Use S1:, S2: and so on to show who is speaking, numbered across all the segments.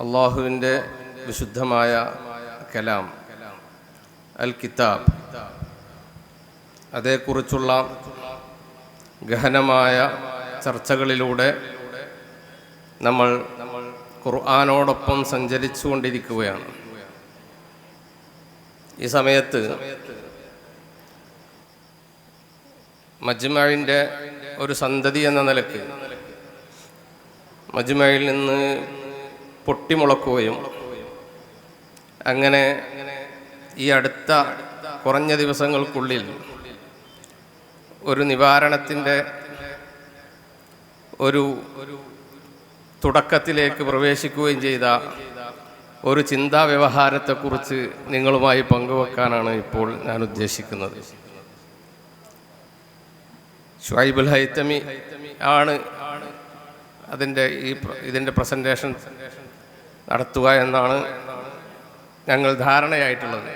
S1: അള്ളാഹുവിന്റെ വിശുദ്ധമായ കലാം അൽ കിതാബ് അതേക്കുറിച്ചുള്ള ഗഹനമായ ചർച്ചകളിലൂടെ നമ്മൾ ഖുർആാനോടൊപ്പം സഞ്ചരിച്ചു കൊണ്ടിരിക്കുകയാണ് ഈ സമയത്ത് മജ്മഴിന്റെ ഒരു സന്തതി എന്ന നിലയ്ക്ക് മജ്മഴിൽ നിന്ന് പൊട്ടിമുളക്കുകയും അങ്ങനെ ഈ അടുത്ത കുറഞ്ഞ ദിവസങ്ങൾക്കുള്ളിൽ ഒരു നിവാരണത്തിന്റെ ഒരു തുടക്കത്തിലേക്ക് പ്രവേശിക്കുകയും ചെയ്ത ഒരു ചിന്താ വ്യവഹാരത്തെക്കുറിച്ച് നിങ്ങളുമായി പങ്കുവെക്കാനാണ് ഇപ്പോൾ ഞാൻ ഉദ്ദേശിക്കുന്നത്. ഷുഹൈബുൽ ഹൈത്തമി ആണ് അതിന്റെ ഈ ഇതിന്റെ പ്രസന്റേഷൻ നടത്തുക എന്നാണ് ഞങ്ങൾ ധാരണയായിട്ടുള്ളത്.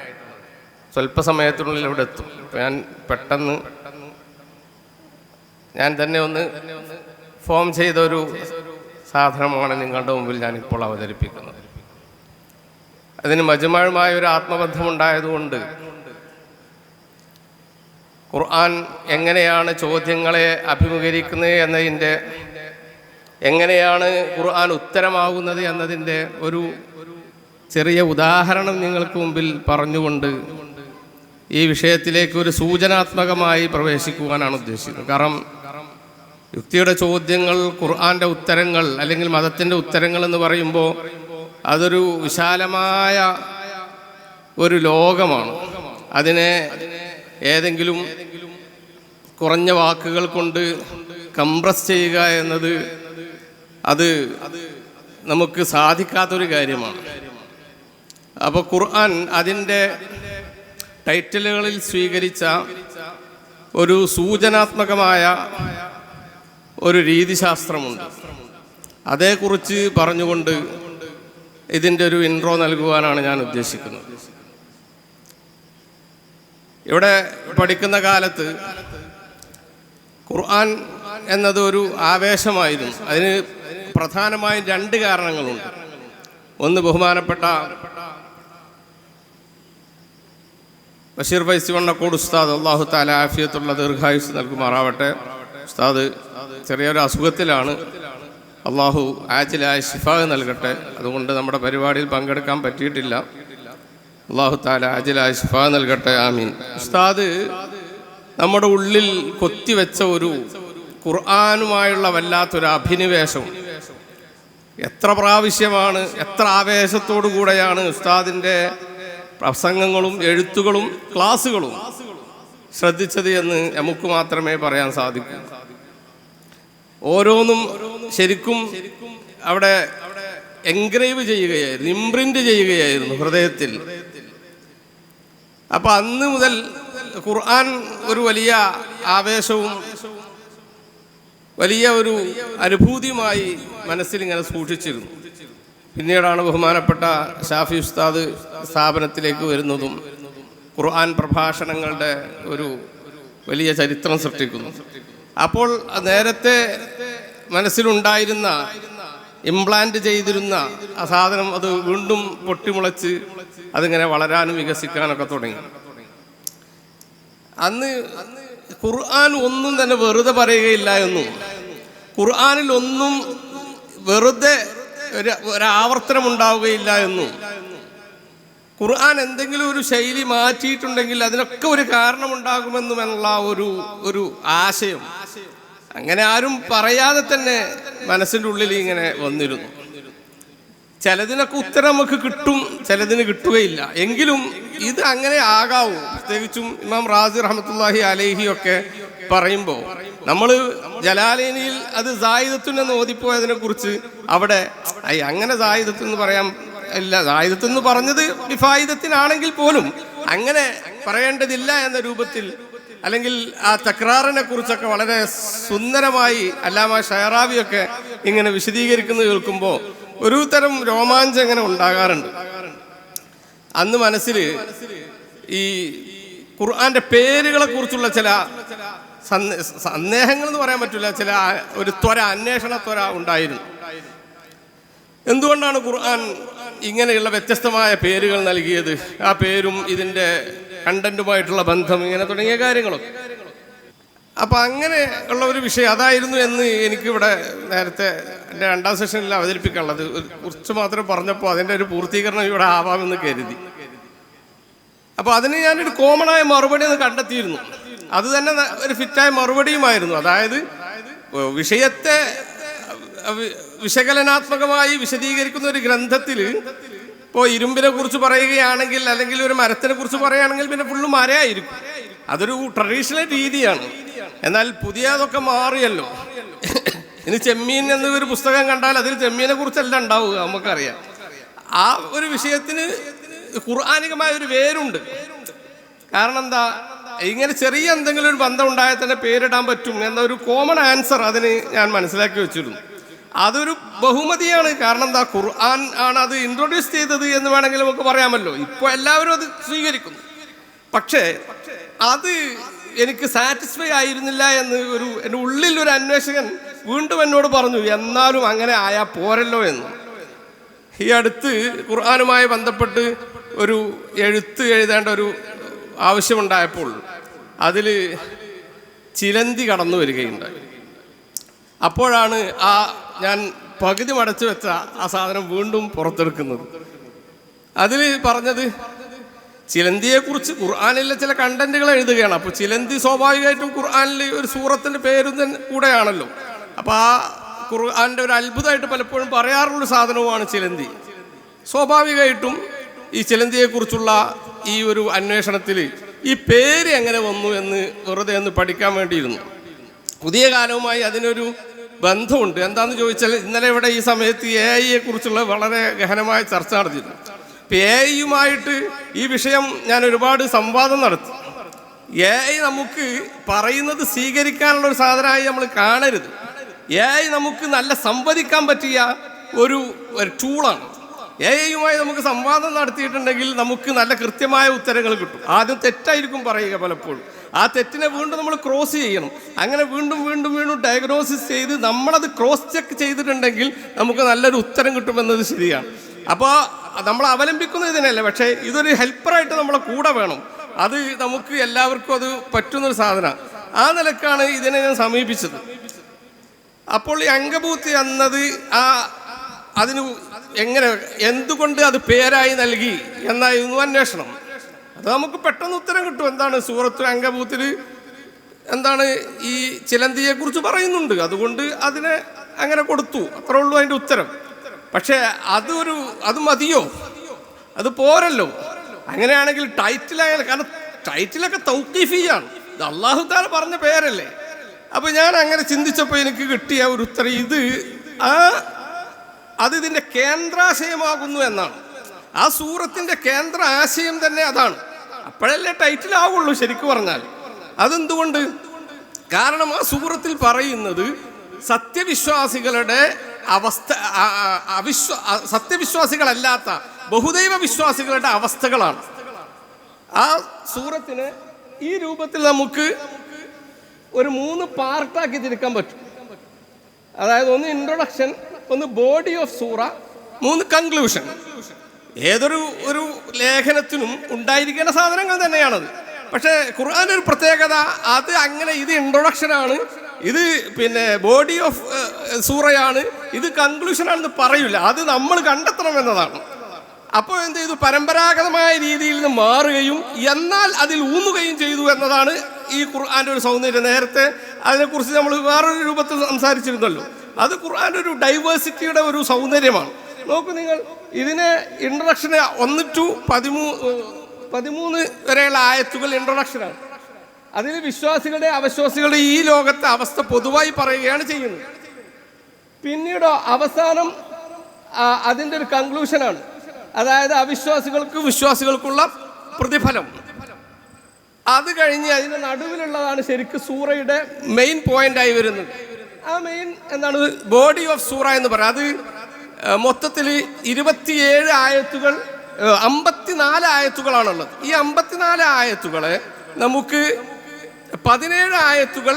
S1: സ്വല്പസമയത്തിനുള്ളിൽ ഇവിടെ എത്തും. ഞാൻ പെട്ടെന്ന് ഞാൻ തന്നെ ഒന്ന് ഫോം ചെയ്ത ഒരു സാധനമാണ് നിങ്ങളുടെ മുമ്പിൽ ഞാനിപ്പോൾ അവതരിപ്പിക്കുന്നത്. അതിന് മജുമാഴുമായ ഒരു ആത്മബന്ധമുണ്ടായതുകൊണ്ട് ഖുർആൻ എങ്ങനെയാണ് ചോദ്യങ്ങളെ അഭിമുഖീകരിക്കുന്നത് എന്നതിന്റെ എങ്ങനെയാണ് ഖുർആൻ ഉത്തരമാകുന്നത് എന്നതിന്റെ ഒരു ചെറിയ ഉദാഹരണം നിങ്ങൾക്ക് മുമ്പിൽ പറഞ്ഞുകൊണ്ട് ഈ വിഷയത്തിലേക്ക് ഒരു സൂചനാത്മകമായി പ്രവേശിക്കുവാനാണ് ഉദ്ദേശിക്കുന്നത്. കാരണം യുക്തിയുടെ ചോദ്യങ്ങൾ ഖുർആന്റെ ഉത്തരങ്ങൾ അല്ലെങ്കിൽ മതത്തിന്റെ ഉത്തരങ്ങൾ എന്ന് പറയുമ്പോൾ അതൊരു വിശാലമായ ഒരു ലോകമാണ്. അതിനെ ഏതെങ്കിലും കുറഞ്ഞ വാക്കുകൾ കൊണ്ട് കംപ്രസ് ചെയ്യുക എന്നത് അത് നമുക്ക് സാധിക്കാത്തൊരു കാര്യമാണ്. അപ്പോൾ ഖുർആൻ അതിന്റെ ടൈറ്റിലുകളിൽ സ്വീകരിച്ച ഒരു സൂചനാത്മകമായ ഒരു രീതിശാസ്ത്രമുണ്ട്. അതേക്കുറിച്ച് പറഞ്ഞുകൊണ്ട് ഇതിന്റെ ഒരു ഇൻട്രോ നൽകുവാനാണ് ഞാൻ ഉദ്ദേശിക്കുന്നത്. ഇവിടെ പഠിക്കുന്ന കാലത്ത് ഖുർആൻ എന്നത് ഒരു ആവേശമായിരുന്നു. അതിന് പ്രധാനമായും രണ്ട് കാരണങ്ങളുണ്ട്. ഒന്ന് ബഹുമാനപ്പെട്ട ബഷീർ ഫൈസി വണ്ണക്കോട് ഉസ്താദ് അള്ളാഹു താല ആഫിയത്തുള്ള ദീർഘായുസ് നൽകുമാറാവട്ടെ. ഉസ്താദ് ചെറിയൊരു അസുഖത്തിലാണ്. അള്ളാഹു ആജിലായ ശിഫാഗ് നൽകട്ടെ. അതുകൊണ്ട് നമ്മുടെ പരിപാടിയിൽ പങ്കെടുക്കാൻ പറ്റിയിട്ടില്ല. അള്ളാഹു താല ആജിലായ ശിഫാഗ് നൽകട്ടെ. ആമീൻ. ഉസ്താദ് നമ്മുടെ ഉള്ളിൽ കൊത്തിവെച്ച ഒരു ഖുർആാനുമായുള്ള വല്ലാത്തൊരു അഭിനിവേശം. എത്ര പ്രാവശ്യമാണ് എത്ര ആവേശത്തോടു കൂടെയാണ് ഉസ്താദിന്റെ പ്രസംഗങ്ങളും എഴുത്തുകളും ക്ലാസ്സുകളും ശ്രദ്ധിച്ചത് എന്ന് നമുക്ക് മാത്രമേ പറയാൻ സാധിക്കൂ. ഓരോന്നും ശരിക്കും അവിടെ എൻഗ്രേവ് ചെയ്യുകയായിരുന്നു ഇംപ്രിന്റ് ചെയ്യുകയായിരുന്നു ഹൃദയത്തിൽ. അപ്പൊ അന്ന് മുതൽ ഖുർആൻ ഒരു വലിയ ആവേശവും വലിയ ഒരു അനുഭൂതിയുമായി മനസ്സിൽ ഇങ്ങനെ സൂക്ഷിച്ചിരുന്നു. പിന്നീടാണ് ബഹുമാനപ്പെട്ട ഷാഫി ഉസ്താദ് സ്ഥാപനത്തിലേക്ക് വരുന്നതും ഖുർആൻ പ്രഭാഷണങ്ങളുടെ ഒരു വലിയ ചരിത്രം സൃഷ്ടിക്കുന്നു. അപ്പോൾ നേരത്തെ മനസ്സിലുണ്ടായിരുന്ന ഇംപ്ലാന്റ് ചെയ്തിരുന്ന ആ സാധനം അത് വീണ്ടും പൊട്ടിമുളച്ച് അതിങ്ങനെ വളരാനും വികസിക്കാനൊക്കെ തുടങ്ങി. അന്ന് ഖുർആൻ ഒന്നും തന്നെ വെറുതെ പറയുകയില്ല എന്നും. ഖുർആനിൽ ഒന്നും വെറുതെ ഒരു ഒരാവർത്തനം ഉണ്ടാവുകയില്ല എന്നും. ഖുർആൻ എന്തെങ്കിലും ഒരു ശൈലി മാറ്റിയിട്ടുണ്ടെങ്കിൽ അതിനൊക്കെ ഒരു കാരണമുണ്ടാകുമെന്നും എന്നുള്ള ഒരു ഒരു ആശയം. അങ്ങനെ ആരും പറയാതെ തന്നെ മനസ്സിന്റെ ഉള്ളിൽ ഇങ്ങനെ വന്നിരുന്നു. ചിലതിനൊക്കെ ഉത്തരം നമുക്ക് കിട്ടും ചിലതിന് കിട്ടുകയില്ല. എങ്കിലും ഇത് അങ്ങനെ ആകാവൂ. പ്രത്യേകിച്ചും ഇമാം റാസി റഹമത്തുല്ലാഹി അലേഹി ഒക്കെ പറയുമ്പോൾ നമ്മൾ ജലാലിനിയിൽ അത് സായുധത്തുനെന്ന് ഓതിപ്പോയതിനെ കുറിച്ച് അവിടെ ഐ അങ്ങനെ സായുധത്വം എന്ന് പറയാം ഇല്ല സായുധത്വം എന്ന് പറഞ്ഞത് വിഫായുധത്തിനാണെങ്കിൽ പോലും അങ്ങനെ പറയേണ്ടതില്ല എന്ന രൂപത്തിൽ അല്ലെങ്കിൽ ആ തക്രാറിനെ കുറിച്ചൊക്കെ വളരെ സുന്ദരമായി അല്ലാമ ഷയറാവിയൊക്കെ ഇങ്ങനെ വിശദീകരിക്കുന്നത് കേൾക്കുമ്പോൾ ഒരു തരം രോമാഞ്ചം ഇങ്ങനെ ഉണ്ടാകാറുണ്ട്. അന്ന് മനസ്സിൽ ഈ ഖുർആന്റെ പേരുകളെ കുറിച്ചുള്ള ചില സന്ദേ- സന്ദേഹങ്ങൾ എന്ന് പറയാൻ പറ്റില്ല. ചില ഒരു ത്വര അന്വേഷണ ത്വര ഉണ്ടായിരുന്നു. എന്തുകൊണ്ടാണ് ഖുർആൻ ഇങ്ങനെയുള്ള വ്യത്യസ്തമായ പേരുകൾ നൽകിയത്? ആ പേരും ഇതിന്റെ കണ്ടന്റുമായിട്ടുള്ള ബന്ധം ഇങ്ങനെ തുടങ്ങിയ കാര്യങ്ങളൊക്കെ. അപ്പം അങ്ങനെ ഉള്ള ഒരു വിഷയം അതായിരുന്നു എന്ന് എനിക്കിവിടെ നേരത്തെ എന്റെ രണ്ടാം സെഷനിൽ അവതരിപ്പിക്കാനുള്ളത്. കുറച്ച് മാത്രം പറഞ്ഞപ്പോൾ അതിന്റെ ഒരു പൂർത്തീകരണം ഇവിടെ ആവാമെന്ന് കരുതി. അപ്പോൾ അതിന് ഞാനൊരു കോമണായ മറുപടി അത് കണ്ടെത്തിയിരുന്നു. അത് തന്നെ ഒരു ഫിറ്റായ മറുപടിയുമായിരുന്നു. അതായത് വിഷയത്തെ വിശകലനാത്മകമായി വിശദീകരിക്കുന്ന ഒരു ഗ്രന്ഥത്തിൽ ഇപ്പോൾ ഇരുമ്പിനെ കുറിച്ച് പറയുകയാണെങ്കിൽ അല്ലെങ്കിൽ ഒരു മരത്തിനെ കുറിച്ച് പറയുകയാണെങ്കിൽ പിന്നെ ഫുള്ള് മരമായിരിക്കും അതൊരു ട്രഡീഷണൽ രീതിയാണ്. എന്നാൽ പുതിയതൊക്കെ മാറിയല്ലോ. ഇനി ചെമ്മീൻ എന്നൊരു പുസ്തകം കണ്ടാൽ അതിൽ ചെമ്മീനെ കുറിച്ചല്ല ഉണ്ടാവുക നമുക്കറിയാം. ആ ഒരു വിഷയത്തിന് ഖുർആാനികമായ ഒരു വേരുണ്ട്. കാരണം എന്താ? ഇങ്ങനെ ചെറിയ എന്തെങ്കിലും ഒരു ബന്ധം ഉണ്ടായാൽ തന്നെ പേരിടാൻ പറ്റും എന്ന ഒരു കോമൺ ആൻസർ അതിന് ഞാൻ മനസ്സിലാക്കി വെച്ചിരുന്നു. അതൊരു ബഹുമതിയാണ്. കാരണം എന്താ? ഖുർആൻ ആണ് അത് ഇൻട്രൊഡ്യൂസ് ചെയ്തത് എന്ന് വേണമെങ്കിൽ നമുക്ക് പറയാമല്ലോ. ഇപ്പോൾ എല്ലാവരും അത് സ്വീകരിക്കുന്നു. പക്ഷേ അത് എനിക്ക് സാറ്റിസ്ഫൈ ആയിരുന്നില്ല എന്ന് ഒരു എന്റെ ഉള്ളിൽ ഒരു അന്വേഷകൻ വീണ്ടും എന്നോട് പറഞ്ഞു എന്നാലും അങ്ങനെ ആയാൽ പോരല്ലോ എന്ന്. ഈ അടുത്ത് ഖുർആാനുമായി ബന്ധപ്പെട്ട് ഒരു എഴുത്ത് എഴുതേണ്ട ഒരു ആവശ്യമുണ്ടായപ്പോൾ അതിൽ ചിലന്തി കടന്നു വരികയുണ്ടായി. അപ്പോഴാണ് ആ ഞാൻ പകുതി മടച്ചു വെച്ച ആ സാധനം വീണ്ടും പുറത്തെടുക്കുന്നത്. അതിൽ പറഞ്ഞത് ചിലന്തിയെക്കുറിച്ച് ഖുർആാനിലെ ചില കണ്ടന്റുകൾ എഴുതുകയാണ്. അപ്പോൾ ചിലന്തി സ്വാഭാവികമായിട്ടും ഖുർആാനിൽ ഒരു സൂറത്തിന്റെ പേരും കൂടെയാണല്ലോ. അപ്പോൾ ആ ഖുർആാന്റെ ഒരു അത്ഭുതമായിട്ട് പലപ്പോഴും പറയാറുള്ള സാധനവുമാണ് ചിലന്തി. സ്വാഭാവികമായിട്ടും ഈ ചിലന്തിയെക്കുറിച്ചുള്ള ഈ ഒരു അന്വേഷണത്തിൽ ഈ പേര് എങ്ങനെ വന്നു എന്ന് വെറുതെ ഒന്ന് പഠിക്കാൻ വേണ്ടിയിരുന്നു. പുതിയ കാലവുമായി അതിനൊരു ബന്ധമുണ്ട്. എന്താണെന്ന് ചോദിച്ചാൽ ഇന്നലെ ഇവിടെ ഈ സമയത്ത് എ ഐയെ കുറിച്ചുള്ള വളരെ ഗഹനമായ ചർച്ച നടത്തിയിരുന്നു ഇപ്പം എ ഐയുമായിട്ട് ഈ വിഷയം ഞാൻ ഒരുപാട് സംവാദം നടത്തി. എ ഐ നമുക്ക് പറയുന്നത് സ്വീകരിക്കാനുള്ള ഒരു സാധനമായി നമ്മൾ കാണരുത്. എ ഐ നമുക്ക് നല്ല സംവദിക്കാൻ പറ്റിയ ഒരു ടൂളാണ് എ ഐയുമായി നമുക്ക് സംവാദം നടത്തിയിട്ടുണ്ടെങ്കിൽ നമുക്ക് നല്ല കൃത്യമായ ഉത്തരങ്ങൾ കിട്ടും. ആദ്യം തെറ്റായിരിക്കും പറയുക പലപ്പോഴും. ആ തെറ്റിനെ വീണ്ടും നമ്മൾ ക്രോസ് ചെയ്യണം. അങ്ങനെ വീണ്ടും വീണ്ടും വീണ്ടും ഡയഗ്നോസിസ് ചെയ്ത് നമ്മളത് ക്രോസ് ചെക്ക് ചെയ്തിട്ടുണ്ടെങ്കിൽ നമുക്ക് നല്ലൊരു ഉത്തരം കിട്ടുമെന്നത് ശരിയാണ്. അപ്പോൾ നമ്മൾ അവലംബിക്കുന്ന ഇതിനല്ല പക്ഷേ ഇതൊരു ഹെൽപ്പറായിട്ട് നമ്മളെ കൂടെ വേണം. അത് നമുക്ക് എല്ലാവർക്കും അത് പറ്റുന്നൊരു സാധനമാണ്. ആ നിലക്കാണ് ഇതിനെ ഞാൻ സമീപിച്ചത്. അപ്പോൾ ഈ അംഗഭൂത്തി എന്നത് ആ അതിന് എങ്ങനെ എന്തുകൊണ്ട് അത് പേരായി നൽകി എന്നായിരുന്നു അന്വേഷണം. അത് നമുക്ക് പെട്ടെന്ന് ഉത്തരം കിട്ടും. എന്താണ് സൂറത്ത് അംഗഭൂത്തിൽ എന്താണ് ഈ ചിലന്തിയെ കുറിച്ച് പറയുന്നുണ്ട്. അതുകൊണ്ട് അതിനെ അങ്ങനെ കൊടുത്തു. അത്രേ ഉള്ളൂ അതിന്റെ ഉത്തരം. പക്ഷേ അതൊരു അത് മതിയോ? അത് പോരല്ലോ. അങ്ങനെയാണെങ്കിൽ ടൈറ്റിലായാലും കാരണം ടൈറ്റിലൊക്കെ തൗക്കീഫിയാണ് ഇത് അള്ളാഹു പറഞ്ഞ പേരല്ലേ. അപ്പൊ ഞാൻ അങ്ങനെ ചിന്തിച്ചപ്പോൾ എനിക്ക് കിട്ടിയ ഒരു ഉത്തരം ഇത് ആ അത് ഇതിന്റെ കേന്ദ്രാശയമാകുന്നു എന്നാണ്. ആ സൂറത്തിന്റെ കേന്ദ്ര ആശയം തന്നെ അതാണ്. അപ്പോഴല്ലേ ടൈറ്റിൽ ആവുള്ളൂ ശരിക്കും പറഞ്ഞാൽ അതെന്തുകൊണ്ട്? കാരണം ആ സൂറത്തിൽ പറയുന്നത് സത്യവിശ്വാസികളുടെ അവസ്ഥ അവിശ്വ സത്യവിശ്വാസികളല്ലാത്ത ബഹുദൈവ വിശ്വാസികളുടെ അവസ്ഥകളാണ്. ആ സൂറത്തിന് ഈ രൂപത്തിൽ നമുക്ക് ഒരു മൂന്ന് പാർട്ടാക്കി തിരിക്കാൻ പറ്റും. അതായത് ഒന്ന് ഇൻട്രൊഡക്ഷൻ ഒന്ന് ബോഡി ഓഫ് സൂറ മൂന്ന് കൺക്ലൂഷൻ ഏതൊരു ഒരു ലേഖനത്തിനും ഉണ്ടായിരിക്കേണ്ട സാധനങ്ങൾ തന്നെയാണത്. പക്ഷേ ഖുർആൻ ഒരു പ്രത്യേകത അത് അങ്ങനെ ഇത് ഇൻട്രൊഡക്ഷനാണ് ഇത് പിന്നെ ബോഡി ഓഫ് സൂറയാണ് ഇത് കൺക്ലൂഷനാണെന്ന് പറയില്ല. അത് നമ്മൾ കണ്ടെത്തണം എന്നതാണ്. അപ്പോൾ എന്ത് ചെയ്തു? പരമ്പരാഗതമായ രീതിയിൽ നിന്ന് മാറുകയും എന്നാൽ അതിൽ ഊന്നുകയും ചെയ്തു എന്നതാണ് ഈ ഖുർആാന്റെ ഒരു സൗന്ദര്യം. നേരത്തെ അതിനെക്കുറിച്ച് നമ്മൾ വേറൊരു രൂപത്തിൽ സംസാരിച്ചിരുന്നല്ലോ. അത് ഖുർആാന്റെ ഒരു ഡൈവേഴ്സിറ്റിയുടെ ഒരു സൗന്ദര്യമാണ്. നോക്കൂ നിങ്ങൾ ഇതിനെ ഇൻട്രഡക്ഷൻ ഒന്ന് ടു പതിമൂ പതിമൂന്ന് വരെയുള്ള ആയത്തുകൾ ഇൻട്രഡക്ഷനാണ് അതിൽ വിശ്വാസികളുടെ അവിശ്വാസികളുടെ ഈ ലോകത്തെ അവസ്ഥ പൊതുവായി പറയുകയാണ് ചെയ്യുന്നത്. പിന്നീട് അവസാനം അതിന്റെ ഒരു കൺക്ലൂഷനാണ് അതായത് അവിശ്വാസികൾക്ക് വിശ്വാസികൾക്കുള്ള പ്രതിഫലം. അത് കഴിഞ്ഞ് അതിന്റെ നടുവിലുള്ളതാണ് ശരിക്കും സൂറയുടെ മെയിൻ പോയിന്റായി വരുന്നത്. ആ മെയിൻ എന്താണ്? ബോഡി ഓഫ് സൂറ എന്ന് പറയുക അത് മൊത്തത്തിൽ ഇരുപത്തിയേഴ് ആയത്തുകൾ അമ്പത്തിനാല് ആയത്തുകളാണുള്ളത്. ഈ അമ്പത്തിനാല് ആയത്തുകളെ നമുക്ക് പതിനേഴ് ആയത്തുകൾ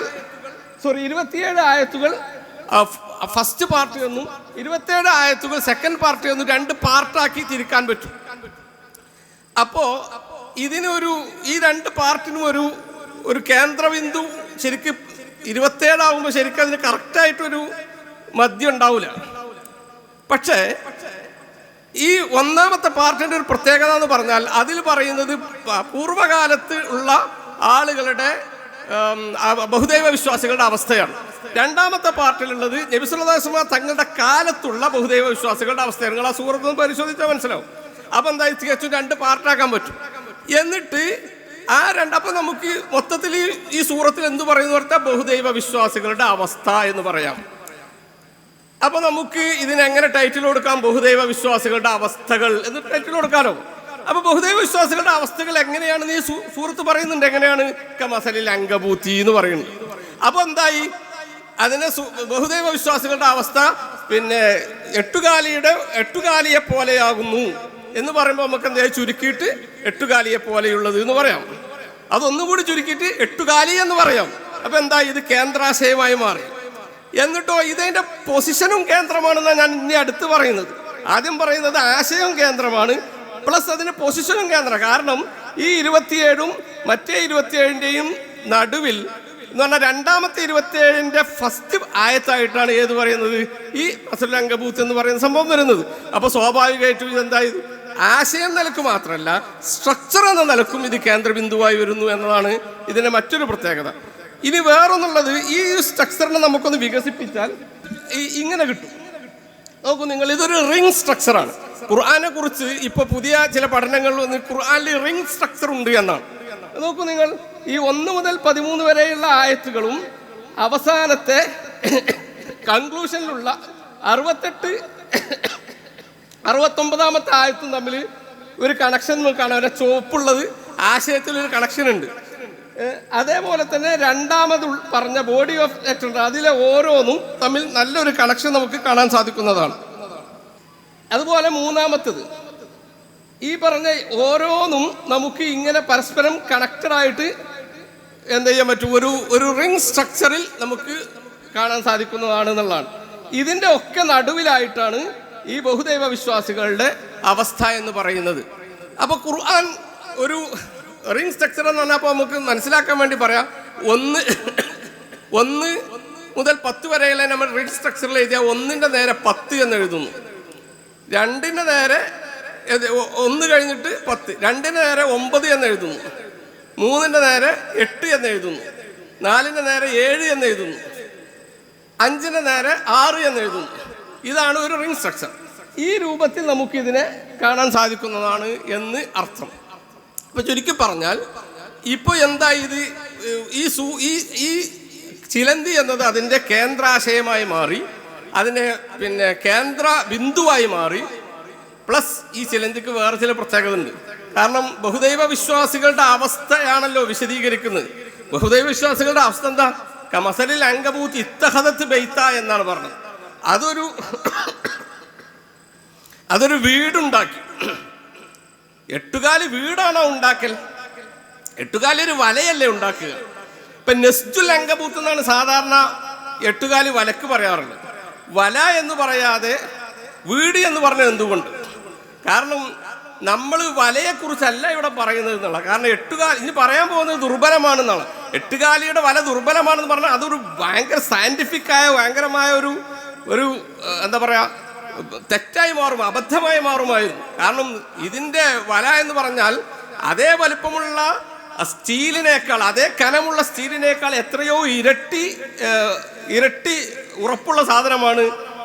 S1: സോറി ഇരുപത്തിയേഴ് ആയത്തുകൾ ഫസ്റ്റ് പാർട്ടി എന്നും ഇരുപത്തേഴ് ആയത്തുകൾ സെക്കൻഡ് പാർട്ടി ഒന്നും രണ്ട് പാർട്ടാക്കി തിരിക്കാൻ പറ്റും. അപ്പോ ഇതിനൊരു ഈ രണ്ട് പാർട്ടിനും ഒരു ഒരു കേന്ദ്രബിന്ദു ശരിക്കും ഇരുപത്തേഴാവുമ്പോൾ ശരിക്കും അതിന് കറക്റ്റായിട്ടൊരു മദ്യം ഉണ്ടാവില്ല പക്ഷേ ഈ ഒന്നാമത്തെ പാർട്ടിന്റെ ഒരു പ്രത്യേകത എന്ന് പറഞ്ഞാൽ അതിൽ പറയുന്നത് പൂർവകാലത്ത് ഉള്ള ആളുകളുടെ ബഹുദൈവ വിശ്വാസികളുടെ അവസ്ഥയാണ്. രണ്ടാമത്തെ പാർട്ടിയിലുള്ളത് നബിസുല്ലാസ്മ തങ്ങളുടെ കാലത്തുള്ള ബഹുദൈവ വിശ്വാസികളുടെ അവസ്ഥയാണ്. നിങ്ങൾ ആ സൂറത്ത് ഒന്ന് പരിശോധിച്ചാൽ മനസ്സിലാവും. അപ്പം എന്തായാലും തികച്ചും രണ്ട് പാർട്ടാക്കാൻ പറ്റും. എന്നിട്ട് ആ രണ്ട് അപ്പൊ നമുക്ക് മൊത്തത്തിൽ ഈ- സൂറത്തിൽ എന്ത് പറയുന്നു പറഞ്ഞാൽ ബഹുദൈവ വിശ്വാസികളുടെ അവസ്ഥ എന്ന് പറയാം. അപ്പൊ നമുക്ക് ഇതിനെങ്ങനെ ടൈറ്റിൽ കൊടുക്കാം? ബഹുദൈവ വിശ്വാസികളുടെ അവസ്ഥകൾ എന്ന് ടൈറ്റിൽ കൊടുക്കാനോ അപ്പൊ ബഹുദൈവ വിശ്വാസികളുടെ അവസ്ഥകൾ എങ്ങനെയാണെന്ന് ഈ സൂറത്ത് പറയുന്നുണ്ട്. എങ്ങനെയാണ്? കമസലിൽ അംഗഭൂതി എന്ന് പറയുന്നത് അപ്പൊ എന്തായി? അതിനെ ബഹുദൈവ വിശ്വാസികളുടെ അവസ്ഥ പിന്നെ എട്ടുകാലിയുടെ എട്ടുകാലിയെ പോലെയാകുന്നു എന്ന് പറയുമ്പോൾ നമുക്ക് എന്താ ചുരുക്കിയിട്ട് എട്ടുകാലിയെ പോലെയുള്ളത് എന്ന് പറയാം. അതൊന്നുകൂടി ചുരുക്കിയിട്ട് എട്ടുകാലി എന്ന് പറയാം. അപ്പൊ എന്താ ഇത് കേന്ദ്രാശയമായി മാറി. എന്നിട്ടോ ഇതിന്റെ പൊസിഷനും കേന്ദ്രമാണെന്നാണ് ഞാൻ ഇനി അടുത്ത് പറയുന്നത്. ആദ്യം പറയുന്നത് ആശയം കേന്ദ്രമാണ് പ്ലസ് അതിന് പൊസിഷനും കേന്ദ്രം. കാരണം ഈ ഇരുപത്തിയേഴും മറ്റേ ഇരുപത്തിയേഴിന്റെയും നടുവിൽ എന്ന് പറഞ്ഞാൽ രണ്ടാമത്തെ ഇരുപത്തിയേഴിന്റെ ഫസ്റ്റ് ആയത്തായിട്ടാണ് ഏത് പറയുന്നത്? ഈ അസുലംഗബൂത്ത് എന്ന് പറയുന്ന സംഭവം വരുന്നത്. അപ്പൊ സ്വാഭാവികമായിട്ടും ഇതെന്തായത് ആശയം നിലയ്ക്ക് മാത്രമല്ല സ്ട്രക്ചർ എന്ന നിലക്കും ഇത് കേന്ദ്രബിന്ദുവായി വരുന്നു എന്നതാണ് ഇതിന്റെ മറ്റൊരു പ്രത്യേകത. ഇനി വേറൊന്നുള്ളത് ഈ സ്ട്രക്ചറിനെ നമുക്കൊന്ന് വികസിപ്പിച്ചാൽ ഇങ്ങനെ കിട്ടും. നോക്കൂ നിങ്ങൾ ഇതൊരു റിംഗ് സ്ട്രക്ചറാണ് ഖുർആാനെ കുറിച്ച് ഇപ്പൊ പുതിയ ചില പഠനങ്ങൾ വന്ന് ഖുർആാനിൽ റിംഗ് സ്ട്രക്ചർ ഉണ്ട് എന്നാണ്. നോക്കൂ നിങ്ങൾ ഈ ഒന്ന് മുതൽ പതിമൂന്ന് വരെയുള്ള ആയത്തുകളും അവസാനത്തെ കൺക്ലൂഷനിലുള്ള അറുപത്തെട്ട് അറുപത്തൊമ്പതാമത്തെ ആയത്തും തമ്മിൽ ഒരു കണക്ഷൻ നമുക്ക് ഒരു ചുവപ്പുള്ളത് ആശയത്തിൽ ഒരു കണക്ഷൻ ഉണ്ട്. അതേപോലെ തന്നെ രണ്ടാമത് പറഞ്ഞ ബോഡി ഓഫ് ലെറ്റർ അതിലെ ഓരോന്നും തമ്മിൽ നല്ലൊരു കണക്ഷൻ നമുക്ക് കാണാൻ സാധിക്കുന്നതാണ്. അതുപോലെ മൂന്നാമത്തത് ഈ പറഞ്ഞ ഓരോന്നും നമുക്ക് ഇങ്ങനെ പരസ്പരം കണക്റ്റഡ് ആയിട്ട് എന്ത് ചെയ്യാൻ പറ്റും? ഒരു ഒരു റിംഗ് സ്ട്രക്ചറിൽ നമുക്ക് കാണാൻ സാധിക്കുന്നതാണ് എന്നുള്ളതാണ്. ഇതിന്റെ ഒക്കെ നടുവിലായിട്ടാണ് ഈ ബഹുദൈവ വിശ്വാസികളുടെ അവസ്ഥ എന്ന് പറയുന്നത്. അപ്പോൾ ഖുർആൻ ഒരു റിംഗ് സ്ട്രക്ചർ എന്ന് പറഞ്ഞപ്പോൾ നമുക്ക് മനസ്സിലാക്കാൻ വേണ്ടി പറയാം. ഒന്ന് ഒന്ന് മുതൽ പത്ത് വരെയുള്ള നമ്മൾ റിംഗ് സ്ട്രക്ചറിൽ എഴുതിയ ഒന്നിന്റെ നേരെ പത്ത് എന്ന് എഴുതുന്നു. രണ്ടിന്റെ നേരെ ഒന്ന് കഴിഞ്ഞിട്ട് പത്ത്. രണ്ടിന്റെ നേരെ ഒമ്പത് എന്ന് എഴുതുന്നു. മൂന്നിന്റെ നേരെ എട്ട് എന്ന് എഴുതുന്നു. നാലിന്റെ നേരെ ഏഴ് എന്ന് എഴുതുന്നു. അഞ്ചിന്റെ നേരെ ആറ് എന്ന് എഴുതുന്നു. ഇതാണ് ഒരു റിംഗ് സ്ട്രക്ചർ. ഈ രൂപത്തിൽ നമുക്കിതിനെ കാണാൻ സാധിക്കുന്നതാണ് എന്ന് അർത്ഥം. അപ്പോൾ ചുരുക്കി പറഞ്ഞാൽ ഇപ്പൊ എന്താ ഇത് ഈ സൂ ഈ ഈ ചിലന്തി എന്നത് അതിന്റെ കേന്ദ്രാശയമായി മാറി അതിനെ പിന്നെ കേന്ദ്ര ബിന്ദുവായി മാറി പ്ലസ് ഈ ചിലന്തിക്ക് വേറെ ചില പ്രത്യേകത ഉണ്ട് കാരണം ബഹുദൈവ വിശ്വാസികളുടെ അവസ്ഥയാണല്ലോ വിശദീകരിക്കുന്നത്. ബഹുദൈവ വിശ്വാസികളുടെ അവസ്ഥ എന്താ? കമസലിൽ അംഗഭൂതി ഇത്തഹദത്ത് ബെയ്ത്ത എന്നാണ് പറഞ്ഞത്. അതൊരു അതൊരു വീടുണ്ടാക്കി. എട്ടുകാലി വീടാണോ ഉണ്ടാക്കൽ? എട്ടുകാലി ഒരു വലയല്ലേ ഉണ്ടാക്കുക. ഇപ്പൊ നെസ്റ്റുൽ അംഗഭൂത്ത് എന്നാണ് സാധാരണ എട്ടുകാലി വലക്ക് പറയാറുള്ളത്. വല എന്ന് പറയാതെ വീട് എന്ന് പറഞ്ഞത് എന്തുകൊണ്ട്? കാരണം നമ്മൾ വലയെക്കുറിച്ചല്ല ഇവിടെ പറയുന്നത് എന്നുള്ള. കാരണം എട്ടുകാലി ഇനി പറയാൻ പോകുന്നത് ദുർബലമാണെന്നാണ്. എട്ടുകാലിയുടെ വല ദുർബലമാണെന്ന് പറഞ്ഞാൽ അതൊരു ഭയങ്കര സയന്റിഫിക് ആയ ഭയങ്കരമായ ഒരു ഒരു എന്താ പറയാ തെറ്റായി മാറും അബദ്ധമായി മാറുമായിരുന്നു. കാരണം ഇതിന്റെ വല എന്ന് പറഞ്ഞാൽ അതേ വലിപ്പമുള്ള സ്റ്റീലിനേക്കാൾ അതേ കനമുള്ള സ്റ്റീലിനേക്കാൾ എത്രയോ ഇരട്ടി ഇരട്ടി ഉറപ്പുള്ള സാധനമാണ്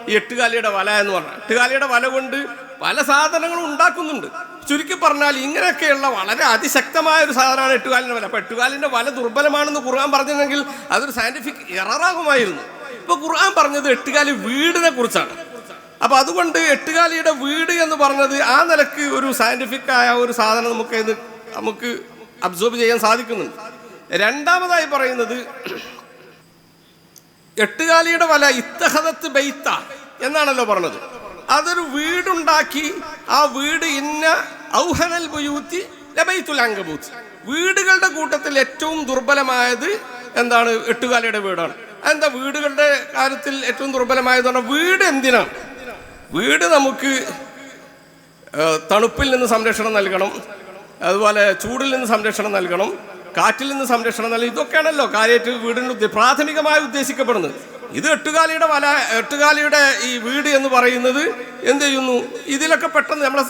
S1: ഈ എട്ടുകാലിയുടെ വല എന്ന് പറഞ്ഞാൽ. എട്ടുകാലിയുടെ വല കൊണ്ട് പല സാധനങ്ങളും ഉണ്ടാക്കുന്നുണ്ട്. ചുരുക്കി പറഞ്ഞാൽ ഇങ്ങനെയൊക്കെയുള്ള വളരെ അതിശക്തമായ ഒരു സാധനമാണ് എട്ടുകാലിന്റെ വല. അപ്പൊ എട്ടുകാലിന്റെ വല ദുർബലമാണെന്ന് കുറുകാൻ പറഞ്ഞിരുന്നെങ്കിൽ അതൊരു സയന്റിഫിക് എററാകുമായിരുന്നു ഇപ്പൊ ഖുർആൻ പറഞ്ഞത് എട്ടുകാലി വീടിനെ കുറിച്ചാണ്. അപ്പൊ അതുകൊണ്ട് എട്ടുകാലിയുടെ വീട് എന്ന് പറഞ്ഞത് ആ നിലയ്ക്ക് ഒരു സയന്റിഫിക് ആയ ഒരു സാധനം നമുക്ക് നമുക്ക് അബ്സോർബ് ചെയ്യാൻ സാധിക്കുന്നുണ്ട്. രണ്ടാമതായി പറയുന്നത് എട്ടുകാലിയുടെ വല ഇത്തഹദത്ത് ബെയ്ത്ത എന്നാണല്ലോ പറഞ്ഞത്. അതൊരു വീടുണ്ടാക്കി ആ വീട് ഇന്ന ഔഹനൽ ബുയൂത്തി ലബൈത്തുൽ അങ്കബൂത്ത്. വീടുകളുടെ കൂട്ടത്തിൽ ഏറ്റവും ദുർബലമായത് എന്താണ്? എട്ടുകാലിയുടെ വീടാണ്. അതെന്താ വീടുകളുടെ കാര്യത്തിൽ ഏറ്റവും ദുർബലമായത് പറഞ്ഞാൽ വീട് എന്തിനാണ് വീട് നമുക്ക് തണുപ്പിൽ നിന്ന് സംരക്ഷണം നൽകണം. അതുപോലെ ചൂടിൽ നിന്ന് സംരക്ഷണം നൽകണം. കാറ്റിൽ നിന്ന് സംരക്ഷണം നൽകണം. ഇതൊക്കെയാണല്ലോ കാര്യമായിട്ട് വീടിന് പ്രാഥമികമായി ഉദ്ദേശിക്കപ്പെടുന്നത്. ഇത് എട്ടുകാലിയുടെ വല എട്ടുകാലിയുടെ ഈ വീട് എന്ന് പറയുന്നത് എന്ത് ചെയ്യുന്നു? ഇതിലൊക്കെ പെട്ടെന്ന് നമ്മളെ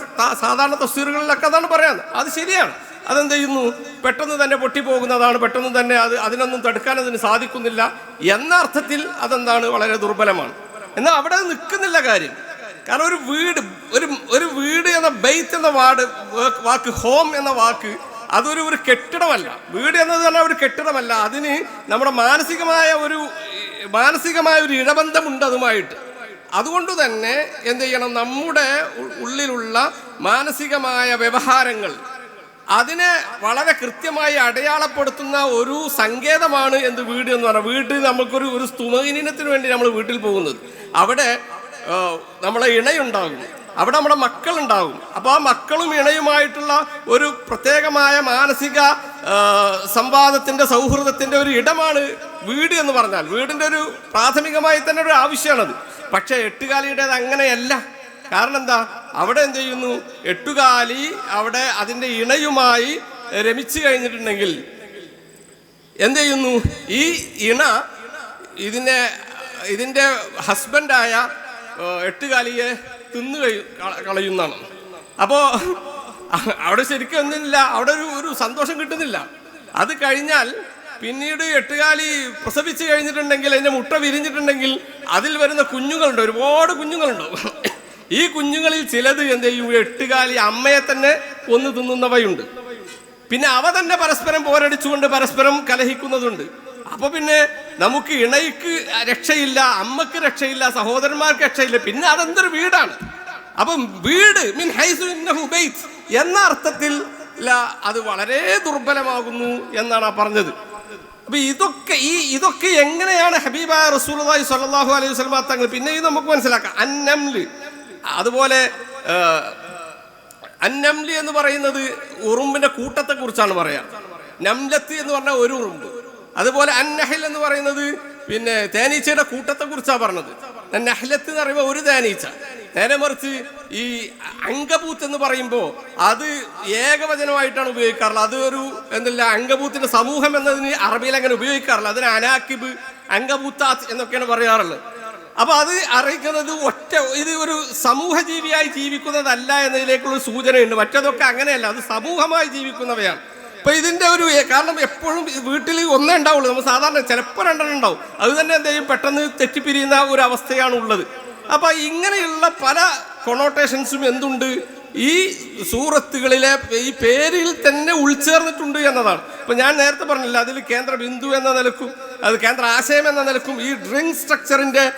S1: സാധാരണ തസ്വീറുകളിലൊക്കെ അതാണ് പറയാൻ അത് ശരിയാണ്. അതെന്ത് ചെയ്യുന്നു? പെട്ടെന്ന് തന്നെ പൊട്ടിപ്പോകുന്നതാണ്. പെട്ടെന്ന് തന്നെ അത് അതിനൊന്നും തടുക്കാൻ അതിന് സാധിക്കുന്നില്ല. എന്ന അർത്ഥത്തിൽ അതെന്താണ്? വളരെ ദുർബലമാണ്. എന്നാൽ അവിടെ നിൽക്കുന്നില്ല കാര്യം. കാരണം ഒരു വീട് ഒരു ഒരു വീട് എന്ന ബെയ്ത്ത് എന്ന വാട് വാക്ക് ഹോം എന്ന വാക്ക് അതൊരു ഒരു കെട്ടിടമല്ല. വീട് എന്നത് തന്നെ ഒരു കെട്ടിടമല്ല. അതിന് നമ്മുടെ മാനസികമായ ഒരു മാനസികമായ ഒരു ഇടബന്ധമുണ്ട് അതുമായിട്ട്. അതുകൊണ്ട് തന്നെ എന്ത് ചെയ്യണം? നമ്മുടെ ഉള്ളിലുള്ള മാനസികമായ വ്യവഹാരങ്ങൾ അതിനെ വളരെ കൃത്യമായി അടയാളപ്പെടുത്തുന്ന ഒരു സങ്കേതമാണ് എന്ത് വീട് എന്ന് പറഞ്ഞാൽ വീട്ടിൽ നമുക്കൊരു ഒരു സ്തുമഹീനത്തിന് വേണ്ടി നമ്മൾ വീട്ടിൽ പോകുന്നത്. അവിടെ നമ്മളെ ഇണയുണ്ടാകും. അവിടെ നമ്മുടെ മക്കളുണ്ടാകും. അപ്പോൾ ആ മക്കളും ഇണയുമായിട്ടുള്ള ഒരു പ്രത്യേകമായ മാനസിക സംവാദത്തിന്റെ സൗഹൃദത്തിന്റെ ഒരു ഇടമാണ് വീട് എന്ന് പറഞ്ഞാൽ. വീടിന്റെ ഒരു പ്രാഥമികമായി തന്നെ ഒരു ആവശ്യമാണത് പക്ഷേ എട്ടുകാലിയുടേത് അങ്ങനെയല്ല. കാരണം എന്താ അവിടെ എന്ത് ചെയ്യുന്നു? എട്ടുകാലി അവിടെ അതിന്റെ ഇണയുമായി രമിച്ചു കഴിഞ്ഞിട്ടുണ്ടെങ്കിൽ എന്ത് ചെയ്യുന്നു? ഈ ഇണ ഇതിനെ ഇതിന്റെ ഹസ്ബൻഡായ എട്ടുകാലിയെ തിന്നു കളയുന്നതാണ്. അപ്പോൾ അവിടെ ശരിക്കും ഒന്നുമില്ല. അവിടെ ഒരു ഒരു സന്തോഷം കിട്ടുന്നില്ല. അത് കഴിഞ്ഞാൽ പിന്നീട് എട്ടുകാലി പ്രസവിച്ചു കഴിഞ്ഞിട്ടുണ്ടെങ്കിൽ അതിന്റെ മുട്ട വിരിഞ്ഞിട്ടുണ്ടെങ്കിൽ അതിൽ വരുന്ന കുഞ്ഞുങ്ങളുണ്ട്. ഒരുപാട് കുഞ്ഞുങ്ങളുണ്ട്. ഈ കുഞ്ഞുങ്ങളിൽ ചിലത് എന്ത് ചെയ്യും? എട്ടുകാലി അമ്മയെ തന്നെ കൊന്നു തിന്നുന്നവയുണ്ട്. പിന്നെ അവ തന്നെ പരസ്പരം പോരടിച്ചുകൊണ്ട് പരസ്പരം കലഹിക്കുന്നതുണ്ട്. അപ്പൊ പിന്നെ നമുക്ക് ഇണയ്ക്ക് രക്ഷയില്ല അമ്മയ്ക്ക് രക്ഷയില്ല സഹോദരന്മാർക്ക് രക്ഷയില്ല. പിന്നെ അതെന്തൊരു വീടാണ്? അപ്പം വീട് മീൻ ഹൈസു എന്ന അർത്ഥത്തിൽ അത് വളരെ ദുർബലമാകുന്നു എന്നാണ് ആ പറഞ്ഞത്. അപ്പൊ ഇതൊക്കെ ഈ ഇതൊക്കെ എങ്ങനെയാണ് ഹബീബ റസൂലി സ്വല്ലല്ലാഹു അലൈഹി വസല്ലം തങ്ങൾ പിന്നെ ഇത് നമുക്ക് മനസ്സിലാക്കാം. അന്നംൽ അതുപോലെ അന്നംലി എന്ന് പറയുന്നത് ഉറുമ്പിന്റെ കൂട്ടത്തെ കുറിച്ചാണ് പറയാ. നംലത്ത് എന്ന് പറഞ്ഞ ഒരു ഉറുമ്പ്. അതുപോലെ അന്നഹിൽ എന്ന് പറയുന്നത് പിന്നെ തേനീച്ചയുടെ കൂട്ടത്തെ കുറിച്ചാണ് പറഞ്ഞത് നഹ്ലത്ത് എന്ന് പറയുമ്പോൾ ഒരു തേനീച്ച. നേരെ മറിച്ച് ഈ അങ്കബൂത്ത് എന്ന് പറയുമ്പോൾ അത് ഏകവചനമായിട്ടാണ് ഉപയോഗിക്കാറുള്ളത്. അത് ഒരു എന്തല്ല അങ്കബൂത്തിന്റെ സമൂഹം എന്നതിന് അറബിയിൽ അങ്ങനെ ഉപയോഗിക്കാറില്ല. അതിന് അനാക്കിബ് അങ്കബൂത്താത്ത് എന്നൊക്കെയാണ് പറയാറുള്ളത്. അപ്പൊ അത് അറിയിക്കുന്നത് ഒറ്റ ഇത് ഒരു സമൂഹ ജീവിയായി ജീവിക്കുന്നതല്ല എന്നതിലേക്കുള്ള സൂചനയുണ്ട്. മറ്റതൊക്കെ അങ്ങനെയല്ല. അത് സമൂഹമായി ജീവിക്കുന്നവയാണ്. അപ്പൊ ഇതിന്റെ ഒരു കാരണം എപ്പോഴും വീട്ടിൽ ഒന്നേ ഉണ്ടാവുള്ളൂ. നമ്മൾ സാധാരണ ചിലപ്പോൾ രണ്ടെണ്ണം ഉണ്ടാവും. അത് തന്നെ എന്തെങ്കിലും പെട്ടെന്ന് തെറ്റിപ്പിരിയുന്ന ഒരു അവസ്ഥയാണ് ഉള്ളത്. അപ്പൊ ഇങ്ങനെയുള്ള പല കൊണോട്ടേഷൻസും എന്തുണ്ട്? ഈ സൂറത്തുകളിലെ ഈ പേരിൽ തന്നെ ഉൾച്ചേർന്നിട്ടുണ്ട് എന്നതാണ്. ഇപ്പൊ ഞാൻ നേരത്തെ പറഞ്ഞില്ല അതിൽ കേന്ദ്ര ബിന്ദു എന്ന നിലക്കും അത് കേന്ദ്ര ആശയം എന്ന നിലക്കും ഈ ഡ്രിങ്ക് സ്ട്രക്ചറിന്റെ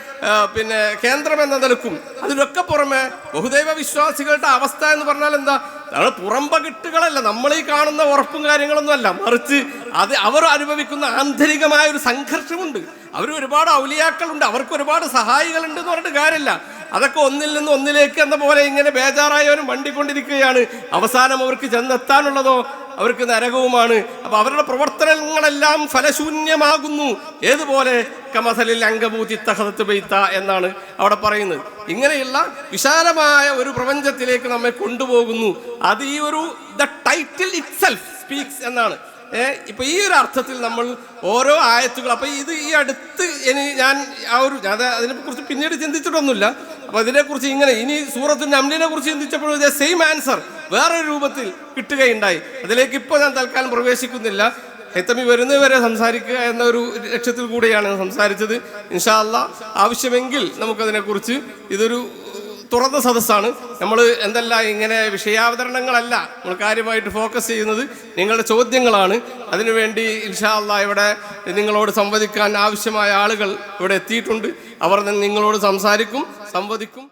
S1: പിന്നെ കേന്ദ്രം എന്ന നിലക്കും അതിലൊക്കെ പുറമെ ബഹുദൈവ വിശ്വാസികളുടെ അവസ്ഥ എന്ന് പറഞ്ഞാൽ എന്താ? അത് പുറംപകിട്ടുകളല്ല നമ്മൾ ഈ കാണുന്ന ഉറപ്പും കാര്യങ്ങളൊന്നും അല്ല. മറിച്ച് അത് അവർ അനുഭവിക്കുന്ന ആന്തരികമായ ഒരു സംഘർഷമുണ്ട്. അവർ ഒരുപാട് ഔലിയാക്കളുണ്ട് അവർക്ക് ഒരുപാട് സഹായികളുണ്ട് എന്ന് പറഞ്ഞിട്ട് കാര്യമില്ല. അതൊക്കെ ഒന്നിൽ നിന്ന് ഒന്നിലേക്ക് എന്ന പോലെ ഇങ്ങനെ ബേജാറായവരും വണ്ടിക്കൊണ്ടിരിക്കുകയാണ്. അവസാനം അവർക്ക് ചെന്നെത്താനുള്ളതോ അവർക്ക് നരകവുമാണ്. അപ്പൊ അവരുടെ പ്രവർത്തനങ്ങളെല്ലാം ഫലശൂന്യമാകുന്നു. ഏതുപോലെ? കമസലിൽ അങ്കഭൂതി തഹത്ത് പെയ്ത്ത എന്നാണ് അവിടെ പറയുന്നത്. ഇങ്ങനെയുള്ള വിശാലമായ ഒരു പ്രപഞ്ചത്തിലേക്ക് നമ്മെ കൊണ്ടുപോകുന്നു. അത് ഈ ഒരു the title itself speaks എന്നാണ്. ഇപ്പൊ ഈ ഒരു അർത്ഥത്തിൽ നമ്മൾ ഓരോ ആയത്തുകൾ അപ്പൊ ഇത് ഈ അടുത്ത് ഇനി ഞാൻ ആ ഒരു അത് അതിനെ കുറിച്ച് പിന്നീട് ചിന്തിച്ചിട്ടൊന്നുമില്ല. അപ്പൊ അതിനെക്കുറിച്ച് ഇങ്ങനെ ഇനി സൂറത്തു നംലിനെ കുറിച്ച് ചിന്തിച്ചപ്പോഴും സെയിം ആൻസർ വേറൊരു രൂപത്തിൽ കിട്ടുകയുണ്ടായി. അതിലേക്ക് ഇപ്പോൾ ഞാൻ തൽക്കാലം പ്രവേശിക്കുന്നില്ല. ഹെത്തമി വരുന്നവരെ സംസാരിക്കുക എന്ന ഒരു ലക്ഷ്യത്തിൽ കൂടെയാണ് സംസാരിച്ചത്. ഇൻഷാല്ല ആവശ്യമെങ്കിൽ നമുക്കതിനെക്കുറിച്ച് ഇതൊരു തുറന്ന സദസ്സാണ്. നമ്മൾ എന്തല്ല ഇങ്ങനെ വിഷയാവതരണങ്ങളല്ല. നമ്മൾ കാര്യമായിട്ട് ഫോക്കസ് ചെയ്യുന്നത് നിങ്ങളുടെ ചോദ്യങ്ങളാണ്. അതിനുവേണ്ടി ഇൻഷാ അല്ലാ ഇവിടെ നിങ്ങളോട് സംവദിക്കാൻ ആവശ്യമായ ആളുകൾ ഇവിടെ എത്തിയിട്ടുണ്ട്. അവർ നിങ്ങളോട് സംസാരിക്കും സംവദിക്കും.